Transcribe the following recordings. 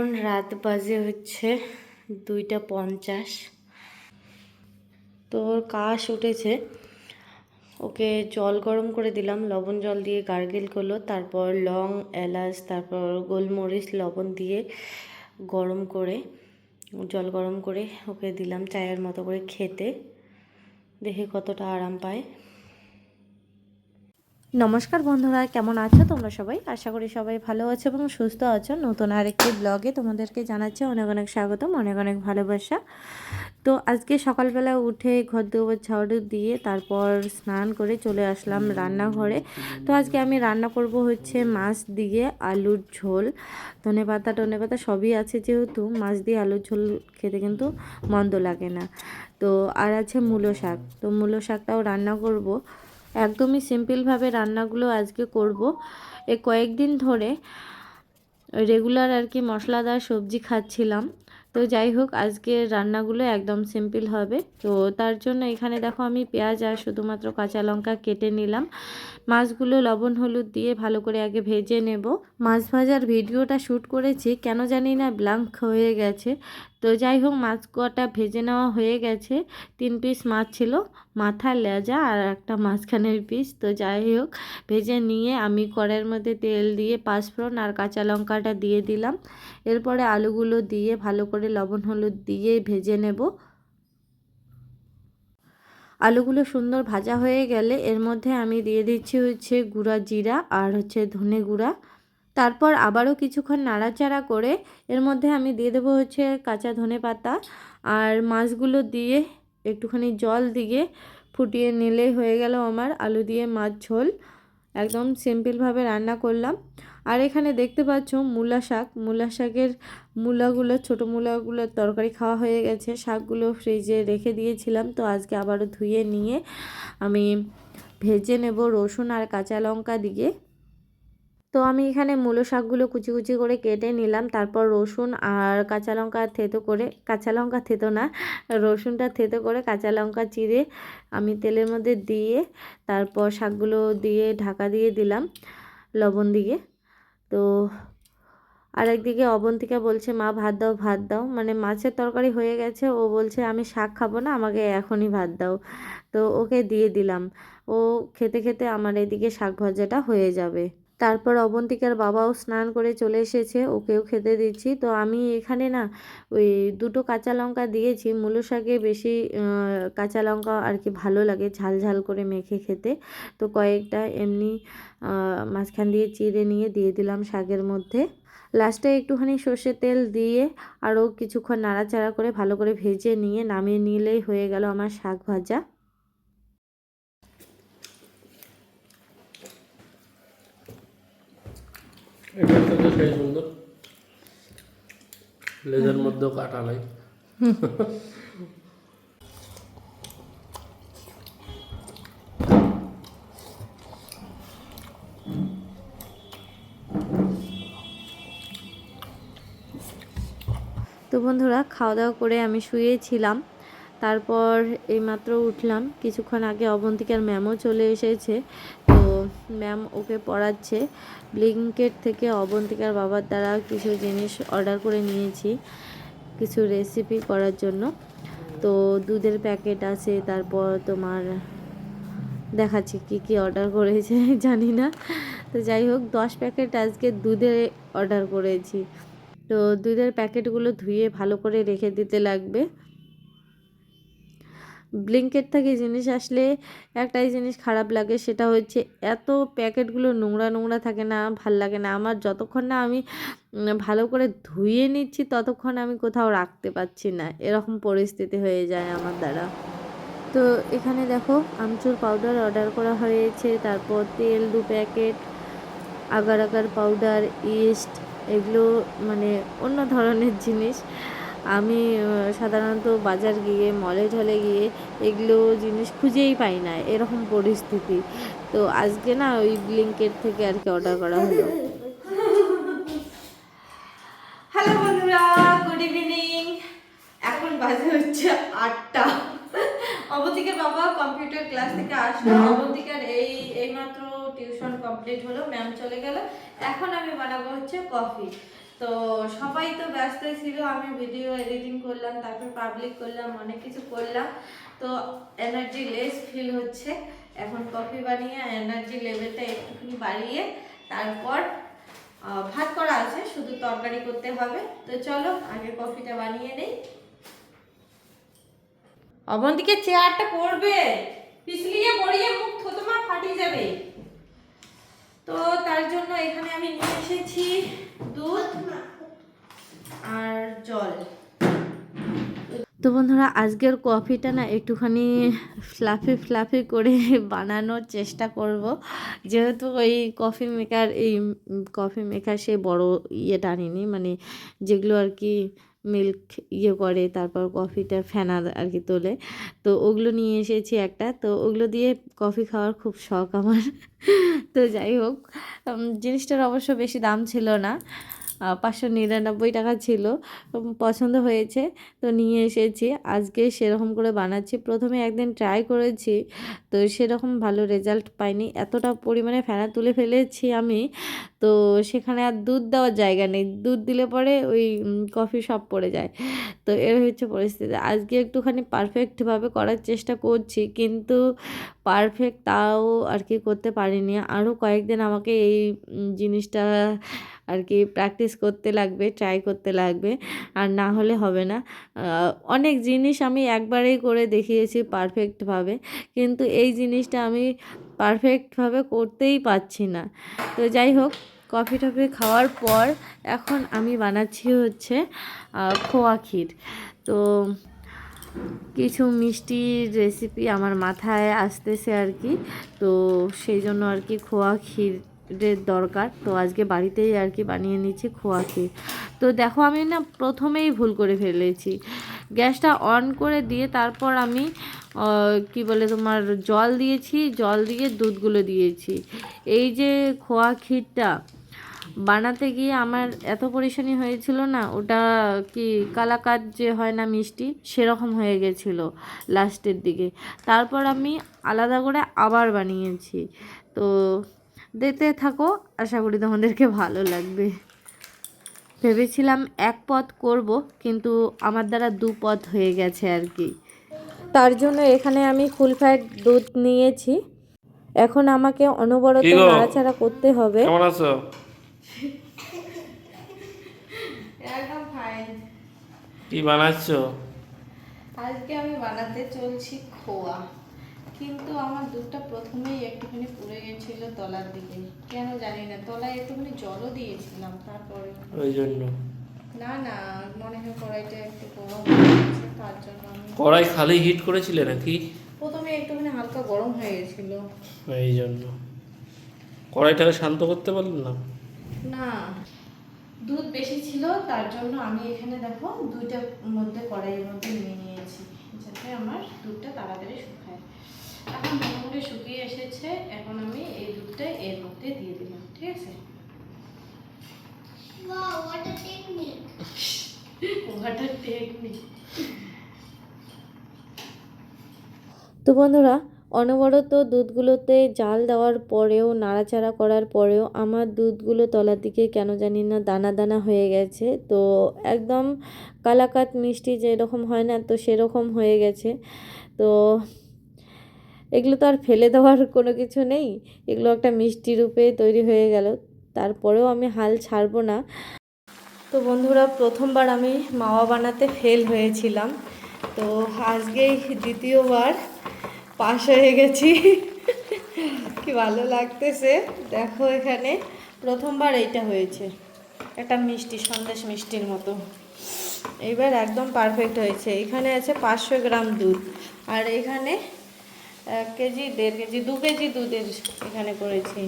এখন রাত বাজে হচ্ছে দুইটা পঞ্চাশ। তো ওর কাশ উঠেছে। ওকে জল গরম করে দিলাম, লবণ জল দিয়ে গার্গেল করল, তারপর লং, এলাচ, তারপর গোলমরিচ, লবণ দিয়ে গরম করে, জল গরম করে ওকে দিলাম চায়ের মতো করে খেতে। দেখে কতটা আরাম পায়। নমস্কার বন্ধুরা, কেমন আছো তোমরা সবাই? আশা করি সবাই ভালো আছো এবং সুস্থ আছো। নতুন আরেকটি ব্লগে তোমাদেরকে জানাচ্ছি অনেক অনেক স্বাগতম, অনেক অনেক ভালোবাসা। তো আজকে সকালবেলা উঠে ঘর দুয়ার ঝাড়ু দিয়ে তারপর স্নান করে চলে আসলাম রান্নাঘরে। তো আজকে আমি রান্না করব হচ্ছে মাছ দিয়ে আলুর ঝোল। ধনে পাতা, টনে পাতা সবই আছে যেহেতু, মাছ দিয়ে আলুর ঝোল খেতে কিন্তু মন্দ লাগে না। তো আর আছে মূলো শাক, তো মূলো শাকটাও রান্না করব। একদমই সিম্পলভাবে রান্নাগুলো আজকে করব। এ কয়েকদিন ধরে রেগুলার আর কি মশলাদার সবজি খাচ্ছিলাম। তো যাই হোক, আজকে রান্নাগুলো একদম সিম্পল হবে। তো তার জন্য এখানে দেখো আমি পেঁয়াজ আর শুধুমাত্র কাঁচা লঙ্কা কেটে নিলাম। মাছগুলো লবণ, হলুদ দিয়ে ভালো করে আগে ভেজে নেব। মাছ ভাজার ভিডিওটা শ্যুট করেছি, কেন জানি না ব্লাঙ্ক হয়ে গেছে। তো যাই হোক, মাছ কটা ভেজে নেওয়া হয়ে গেছে। তিন পিস মাছ ছিল মাথা লেজা আর একটা মাঝখানের পিস তো যাই হোক, ভেজে নিয়ে আমি কড়াইয়ের মধ্যে তেল দিয়ে পাঁচফোড়ন আর কাঁচা লঙ্কাটা দিয়ে দিলাম। এরপরে আলুগুলো দিয়ে ভালো করে লবণ হলুদ দিয়ে ভেজে নেব। আলুগুলো সুন্দর ভাজা হয়ে গেলে এর মধ্যে আমি দিয়ে দিচ্ছি হচ্ছে গুঁড়া জিরা আর হচ্ছে ধনে গুঁড়া। তারপর আবারও কিছুক্ষণ নাড়াচাড়া করে এর মধ্যে আমি দিয়ে দেবো হচ্ছে কাঁচা ধনে পাতা আর মাছগুলো দিয়ে একটুখানি জল দিয়ে ফুটিয়ে নিলেই হয়ে গেল আমার আলু দিয়ে মাছ ঝোল। একদম সিম্পলভাবে রান্না করলাম। আর এখানে দেখতে পাচ্ছ মূলা শাক। মূলা শাকের মূলাগুলো, ছোটো মূলাগুলোর তরকারি খাওয়া হয়ে গেছে। শাকগুলো ফ্রিজে রেখে দিয়েছিলাম, তো আজকে আবারও ধুয়ে নিয়ে আমি ভেজে নেব রসুন আর কাঁচা লঙ্কা দিয়ে। তো আমি এখানে মূলো শাকগুলো কুচি কুচি করে কেটে নিলাম। তারপর রসুন আর কাঁচা লঙ্কা থেতো করে, কাঁচা লঙ্কা থেতো না, রসুনটা থেতো করে কাঁচা লঙ্কা চিরে আমি তেলের মধ্যে দিয়ে তারপর শাকগুলো দিয়ে ঢাকা দিয়ে দিলাম লবণ দিয়ে। তো আরেকদিকে অবন্তিকা বলছে, মা, ভাত দাও ভাত দাও। মানে মাছের তরকারি হয়ে গেছে। ও বলছে, আমি শাক খাব না, আমাকে এখনই ভাত দাও। তো ওকে দিয়ে দিলাম। ও খেতে খেতে আমার এদিকে শাক ভাজাটা হয়ে যাবে। তারপর অবন্তিকার বাবাও স্নান করে চলে এসেছে, ওকেও খেতে দিচ্ছি। তো আমি এখানে না ওই দুটো কাঁচা লঙ্কা দিয়েছি, মূলো শাকে বেশি কাঁচা লঙ্কা আর কি ভালো লাগে ঝাল ঝাল করে মেখে খেতে। তো কয়েকটা এমনি মাঝখান দিয়ে চিড়ে নিয়ে দিয়ে দিলাম শাকের মধ্যে। লাস্টে একটুখানি সর্ষের তেল দিয়ে আরও কিছুক্ষণ নাড়াচাড়া করে ভালো করে ভেজে নিয়ে নামিয়ে নিলেই হয়ে গেল আমার শাক ভাজা। লেজের কাটা নাই। তো বন্ধুরা খাওয়া দাওয়া করে আমি শুয়েছিলাম। তারপর এইমাত্র উঠলাম। কিছুক্ষণ আগে অবন্তিকার ম্যামও চলে এসেছে। তো ম্যাম ওকে পড়াচ্ছে। ব্লিঙ্কেট থেকে অবন্তিকার বাবার দ্বারা কিছু জিনিস অর্ডার করে নিয়েছি, কিছু রেসিপি করার জন্য। তো দুধের প্যাকেট আছে, তারপর তোমার দেখাচ্ছি কি কি অর্ডার করেছে, জানি না। তো যাই হোক, দশ প্যাকেট আজকে দুধের অর্ডার করেছি। তো দুধের প্যাকেটগুলো ধুয়ে ভালো করে রেখে দিতে লাগবে। ব্লিঙ্কেট থেকে জিনিস আসলে একটাই জিনিস খারাপ লাগে, সেটা হচ্ছে এত প্যাকেটগুলো নোংরা নোংরা থাকে না, ভালো লাগে না। আমার যতক্ষণ না আমি ভালো করে ধুয়ে নিচ্ছি, ততক্ষণ আমি কোথাও রাখতে পারছি না। এরকম পরিস্থিতি হয়ে যায় আমার দ্বারা। তো এখানে দেখো, আমচুর পাউডার অর্ডার করা হয়েছে, তারপর তেল দু packet, agar agar powder yeast এগুলো মানে অন্য ধরনের জিনিস। আমি সাধারণত বাজার গিয়ে মলে ঢলে গিয়ে এগুলো জিনিস খুঁজেই পাই না, এরকম পরিস্থিতি। তো আজকে না ওই ব্লিঙ্কেট থেকে আর কি অর্ডার করা হলো। হ্যালো বন্ধুরা গুড ইভিনিং এখন বাজে হচ্ছে আটটা। অবন্তিকার বাবা কম্পিউটার ক্লাস থেকে আসলো। অবন্তিকার এই, এইমাত্র টিউশন কমপ্লিট হলো ম্যাম চলে গেল। এখন আমি বানাবো হচ্ছে কফি তো সবাই তো ব্যস্ত ছিল, আমি ভিডিও এডিটিং করলাম, তারপর পাবলিক করলাম, অনেক কিছু করলাম। তো এনার্জি লেস ফিল হচ্ছে। এখন কফি বানিয়ে এনার্জি লেভেলটা একটুখানি বাড়িয়ে তারপর ভাত করা আছে, শুধু তরকারি করতে হবে। তো চলো, আগে কফিটা বানিয়ে নেই। অবন্তিকে চেয়ারটা পড়বে পিছলিয়ে পড়িয়ে মুখ তোমার ফাটিয়ে যাবে। তো তার জন্য এখানে আমি নিয়ে এসেছি তো বন্ধুরা, আজকের কফিটা না একটুখানি ফ্লাফি ফ্লাফি করে বানানোর চেষ্টা করব। যেহেতু ওই কফি মেকার এই কফি মেকার সে বড় ইয়েটা আনিনি মানে যেগুলো আর কি মিল্ক ইয়ে করে, তারপর কফিটা ফেনা আর কি তোলে। তো ওগুলো নিয়ে এসেছি একটা। তো ওগুলো দিয়ে কফি খাওয়ার খুব শখ আমার। তো যাই হোক জিনিসটার অবশ্য বেশি দাম ছিল না। পাঁচশো নিরানব্বই টাকা ছিল পছন্দ হয়েছে, তো নিয়ে এসেছি। আজকে সেরকম করে বানাচ্ছি। প্রথমে একদিন ট্রাই করেছি, তো সেরকম ভালো রেজাল্ট পাইনি। এতটা পরিমাণে ফেনা তুলে ফেলেছি আমি, তো সেখানে আর দুধ দেওয়ার জায়গা নেই। দুধ দিলে পরে ওই কফি সব পড়ে যায়। তো এর হচ্ছে পরিস্থিতি। আজকে একটুখানি পারফেক্টভাবে করার চেষ্টা করছি, কিন্তু পারফেক্ট তাও আর কি করতে পারিনি। আরও কয়েকদিন আমাকে এই জিনিসটা আর কি প্র্যাকটিস করতে লাগবে ট্রাই করতে লাগবে, আর না হলে হবে না। অনেক জিনিস আমি একবারেই করে দেখিয়েছি পারফেক্টভাবে কিন্তু এই জিনিসটা আমি পারফেক্টভাবে করতেই পারছি না। তো যাই হোক কফি টফি খাওয়ার পর এখন আমি বানাচ্ছি হচ্ছে খোয়া ক্ষীর। তো কিছু মিষ্টির রেসিপি আমার মাথায় আসতেছে আর কি, তো সেই জন্য আর কি খোয়া ক্ষীরের দরকার, তো আজকে বাড়িতেই আর কি বানিয়ে নিচ্ছি খোয়া ক্ষীর তো দেখো আমি না প্রথমেই ভুল করে ফেলেছি। গ্যাসটা অন করে দিয়ে তারপর আমি কি বলে তোমার, জল দিয়েছি, জল দিয়ে দুধগুলো দিয়েছি। এই যে খোয়া ক্ষীরটা, বানাতে গিয়ে আমার এত পরিশানি হয়েছিল না, ওটা কি কালাকাত যে হয় না মিষ্টি, সেরকম হয়ে গেছিল লাস্টের দিকে। তারপর আমি আলাদা করে আবার বানিয়েছি। তো দেখতে থাকো আশা করি তোমাদেরকে ভালো লাগবে। ভেবেছিলাম এক পথ করব কিন্তু আমার দ্বারা দু পথ হয়ে গেছে আর কি। তার জন্য এখানে আমি ফুল ফ্যাট দুধ নিয়েছি। এখন আমাকে অনবরত নাড়াচাড়া করতে হবে। কেমন আছো? একদম ফাইন কি বানাচ্ছো? আজকে আমি বানাতে চলছি খোয়া। কিন্তু আমার দুধটা প্রথমেই একটুখানি পুড়ে গেছিল তলার দিকে। কেন জানি না তলায় একটুখানি জলও দিয়েছিলাম তারপরে। ওই জন্য। না না মনে হয় কড়াইটা একটু গরম হয়ে গেছে তার জন্য আমি কড়াই খালি হিট করেছিলে নাকি? প্রথমে একটুখানি হালকা গরম হয়ে গেছিল। এই জন্য। কড়াইটাকে শান্ত করতে পারলেন না? না দুধ বেশি ছিল তার জন্য আমি এখানে দেখো দুইটা মধ্যে কড়াইয়ের মধ্যে নিয়ে নিয়েছি। যাতে আমার দুধটা তাড়াতাড়ি এখন মোটামুটি শুকিয়ে এসেছে এখন আমি এই দুধটা এর মধ্যে দিয়ে দিলাম ঠিক আছে! ওয়াটার টেকনিক তো বন্ধুরা অনবরত দুধগুলোতে জাল দেওয়ার পরেও নাড়াচাড়া করার পরেও আমার দুধগুলো তলার দিকে কেন জানি না দানা দানা হয়ে গেছে। তো একদম কালাকাত মিষ্টি যেরকম হয় না তো সেরকম হয়ে গেছে। তো এগুলো তো আর ফেলে দেওয়ার কোনো কিছু নেই। এগুলো একটা মিষ্টি রূপে তৈরি হয়ে গেল। তারপরেও আমি হাল ছাড়বো না। তো বন্ধুরা, প্রথমবার আমি মাওয়া বানাতে ফেল হয়েছিলাম। তো আজকেই দ্বিতীয়বার পাশ হয়ে গেছি। কি ভালো লাগতেছে। দেখো এখানে প্রথমবার এইটা হয়েছে। একটা মিষ্টি, সন্দেশ মিষ্টির মতো। এইবার একদম পারফেক্ট হয়েছে। এখানে আছে পাঁচশো গ্রাম দুধ। আর এখানে এক কেজি, দেড় কেজি, দু কেজি দুধের এখানে করেছি।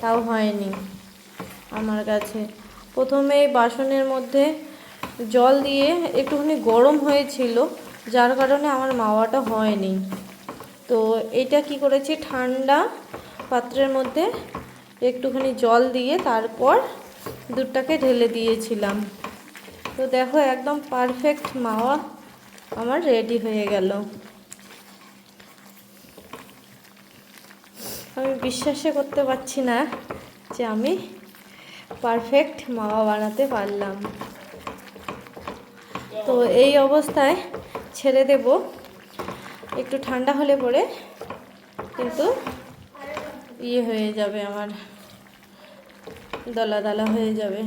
তাও হয়নি। আমার কাছে প্রথমে বাসনের মধ্যে জল দিয়ে একটুখানি গরম হয়েছিল, যার কারণে আমার মাওয়াটা হয়নি। তো এটা কি করেছি, ঠান্ডা পাত্রের মধ্যে একটুখানি জল দিয়ে তারপর দুধটাকে ঢেলে দিয়েছিলাম। তো দেখো, একদম পারফেক্ট মাওয়া আমার রেডি হয়ে গেল। আমি বিশ্বাসই করতে পারছি না যে আমি পারফেক্ট মাওয়া বানাতে পারলাম। তো এই অবস্থায় ছেড়ে দেব। একটু ঠান্ডা হলে পরে কিন্তু ইয়ে হয়ে যাবে, আমার দলা দলা হয়ে যাবে।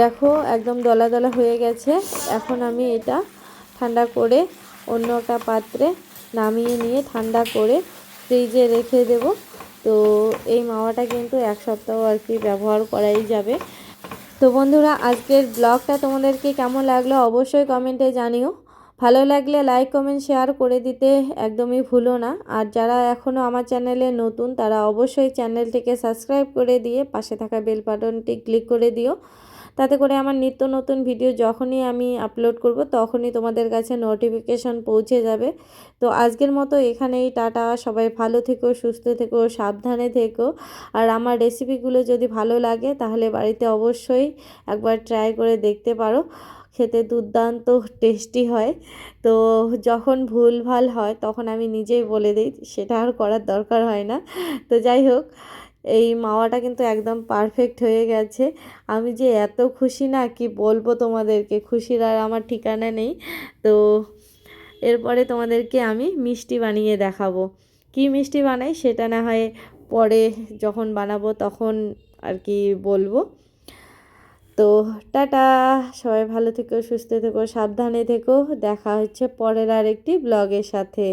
দেখো, একদম দলা দলা হয়ে গেছে। এখন আমি এটা ঠান্ডা করে অন্য একটা পাত্রে নামিয়ে নিয়ে ঠান্ডা করে ফ্রিজে রেখে দেব। তো এই মাওয়াটা কিন্তু এক সপ্তাহ আর কি ব্যবহার করাই যাবে। তো বন্ধুরা, আজকের ব্লগটা তোমাদেরকে কেমন লাগল অবশ্যই কমেন্টে জানিও। ভালো লাগলে লাইক, কমেন্ট, শেয়ার করে দিতে একদমই ভুলো না। আর যারা এখনও আমার চ্যানেলে নতুন, তারা অবশ্যই চ্যানেলটিকে সাবস্ক্রাইব করে দিয়ে পাশে থাকা বেল বাটনটি ক্লিক করে দিও। তাতে করে আমার নিত্য নতুন ভিডিও যখনই আমি আপলোড করব, তখনই তোমাদের কাছে নোটিফিকেশন পৌঁছে যাবে। তো আজকের মতো এখানেই, টাটা, সবাই ভালো থেকো, সুস্থ থেকো, সাবধানে থেকো। আর আমার রেসিপিগুলো যদি ভালো লাগে, তাহলে বাড়িতে অবশ্যই একবার ট্রাই করে দেখতে পারো। খেতে দুর্দান্ত টেস্টি হয়। তো যখন ভুল ভালো হয়, তখন আমি নিজেই বলে দিই, সেটা আর করার দরকার হয় না। তো যাই হোক এই মাওয়াটা কিন্তু একদম পারফেক্ট হয়ে গেছে। আমি যে এত খুশি না, কি বলব তোমাদেরকে? খুশির আর আমার ঠিকানা নেই। তো এরপরে তোমাদেরকে আমি মিষ্টি বানিয়ে দেখাবো। কি মিষ্টি বানাই সেটা না হয় পরে যখন বানাবো তখন আর কি বলব। তো টাটা! সবাই ভালো থেকো, সুস্থ থেকো, সাবধানে থেকো। দেখা হচ্ছে পরের আর একটি ব্লগের সাথে।